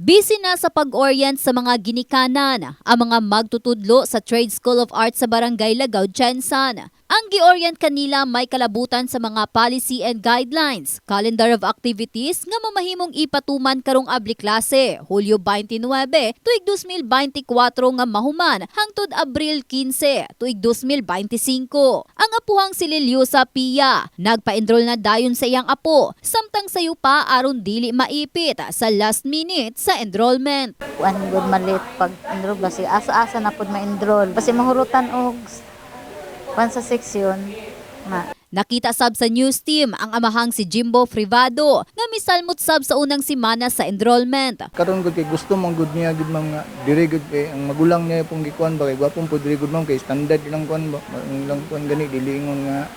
Busy na sa pag-orient sa mga ginikanan ang mga magtutudlo sa Trade School of Arts sa Barangay Lagaw, Jensan. Ang gi-orient kanila may kalabutan sa mga policy and guidelines, calendar of activities nga mamahimong ipatuman karong abli klase, Hulyo 29 tuig 2024 nga mahuman hangtod Abril 15 tuig 2025. Ang apuhang si Liliosa Pia nagpa-enroll na dayon sa iyang apo, samtang sayo pa aron dili maipit sa last minute sa enrollment. kuan good malit pag enroll kasi asa-asa na pud ma-enroll kasi mahurutan og kuan sa seksyon na Nakita sab sa news team ang amahang si Jimbo Privado nga misalmot sab sa unang simana sa enrollment. karon gud kay gusto mong gud niya gud ma'am nga diri gud kay ang magulang niya pong gikuan ba kay gwapong pud diri gud ma'am kay standard ilang kuan ba ang ilang kuan gani dili ingon nga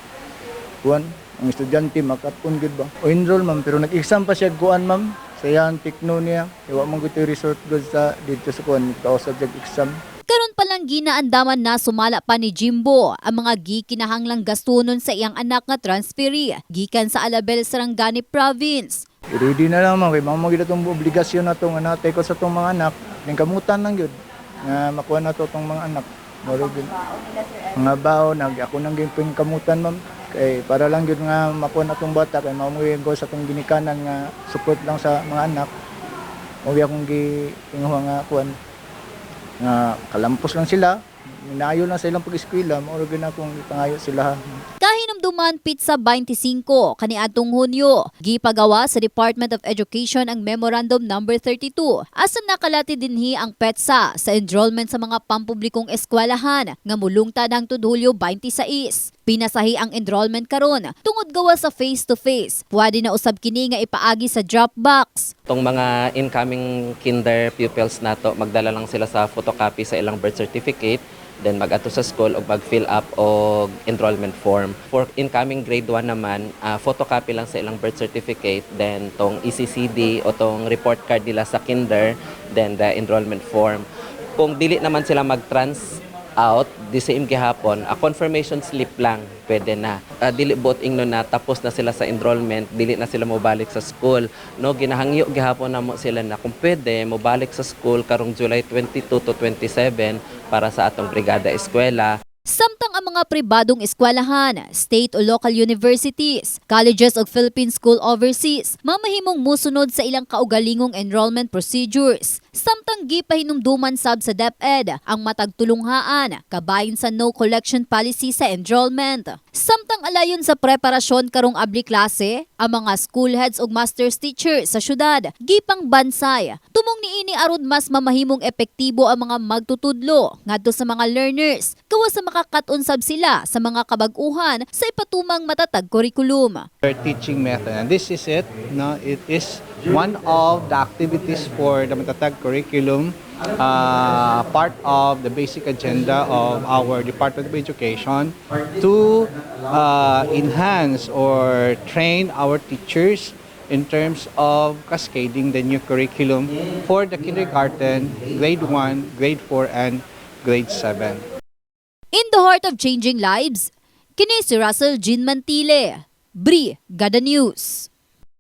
kuan ang estudyante makapon gud ba. O enroll ma'am pero nag-exam pa siya kuan ma'am. Sa iyang tekno niya. Kay wa man gud resort gud sa dito sa kuan kausap jag exam Lang ginaandaman na sumala pa ni Jimbo. Ang mga gikinahanglang gastunon sa iyang anak nga transferi gikan sa Alabel Sarangani Province. ready na lang ma'am. Kay mao gid atong obligasyon nato nga natay ko sa tong mga anak. Ning kamutan lang gyud nga makuha na to tong mga anak. Moro gyud mga bao nag ako nang gimping kamutan ma'am. Kay para lang gyud nga makuha na tong bata. Kay mao ko sa tong ginikanan nga support lang sa mga anak. Mo akong gi nga kuan nga kalampos lang sila minayo lang sa ilang pag-eskwela mao gyud na akong ipangayo sila Kahinumduman Pizza 25 kaniadtong Hunyo. Gipagawa sa Department of Education ang Memorandum Number 32 asa nakalati dinhi ang PETSA sa enrollment sa mga pampublikong eskwelahan nga mulungtad hangtod Hulyo 26. Pinasahi ang enrollment karon tungod gawa sa face-to-face. Pwede na usab kini nga ipaagi sa Dropbox. Itong mga incoming kinder pupils nato, magdala lang sila sa photocopy sa ilang birth certificate, then mag-ato sa school o mag-fill up o enrollment form. For incoming grade 1 naman, ah, photocopy lang sa ilang birth certificate, then tong ECCD o tong report card nila sa kinder, then the enrollment form. Kung dili naman sila mag-trans out the same gihapon a confirmation slip lang pwede na. Ah, dili bot ingno na tapos na sila sa enrollment dili na sila mobalik sa school. No ginahangyo gihapon na mo sila na kung pwede mobalik sa school karong July 22 to 27 para sa atong brigada eskwela. Samtang ang mga pribadong eskwelahan, state o local universities, colleges o Philippine School Overseas, mamahimong musunod sa ilang kaugalingong enrollment procedures. Samtang gipahinumduman sab sa DepEd ang matagtulunghaan kabayin sa no collection policy sa enrollment. Samtang alayon sa preparasyon karong abli klase, ang mga school heads ug masters teacher sa syudad gipang bansay. Tumong niini aron mas mamahimong epektibo ang mga magtutudlo ngadto sa mga learners gawa sa makakaton sab sila sa mga kabag-uhan sa ipatumang matatag kurikulum. Their teaching method. And this is it. No, it is one of the activities for the Matatag curriculum, uh, part of the basic agenda of our Department of Education to uh, enhance or train our teachers in terms of cascading the new curriculum for the kindergarten, grade 1, grade 4, and grade 7. In the heart of changing lives, kini Russell Jean Mantile, Bri Gada News.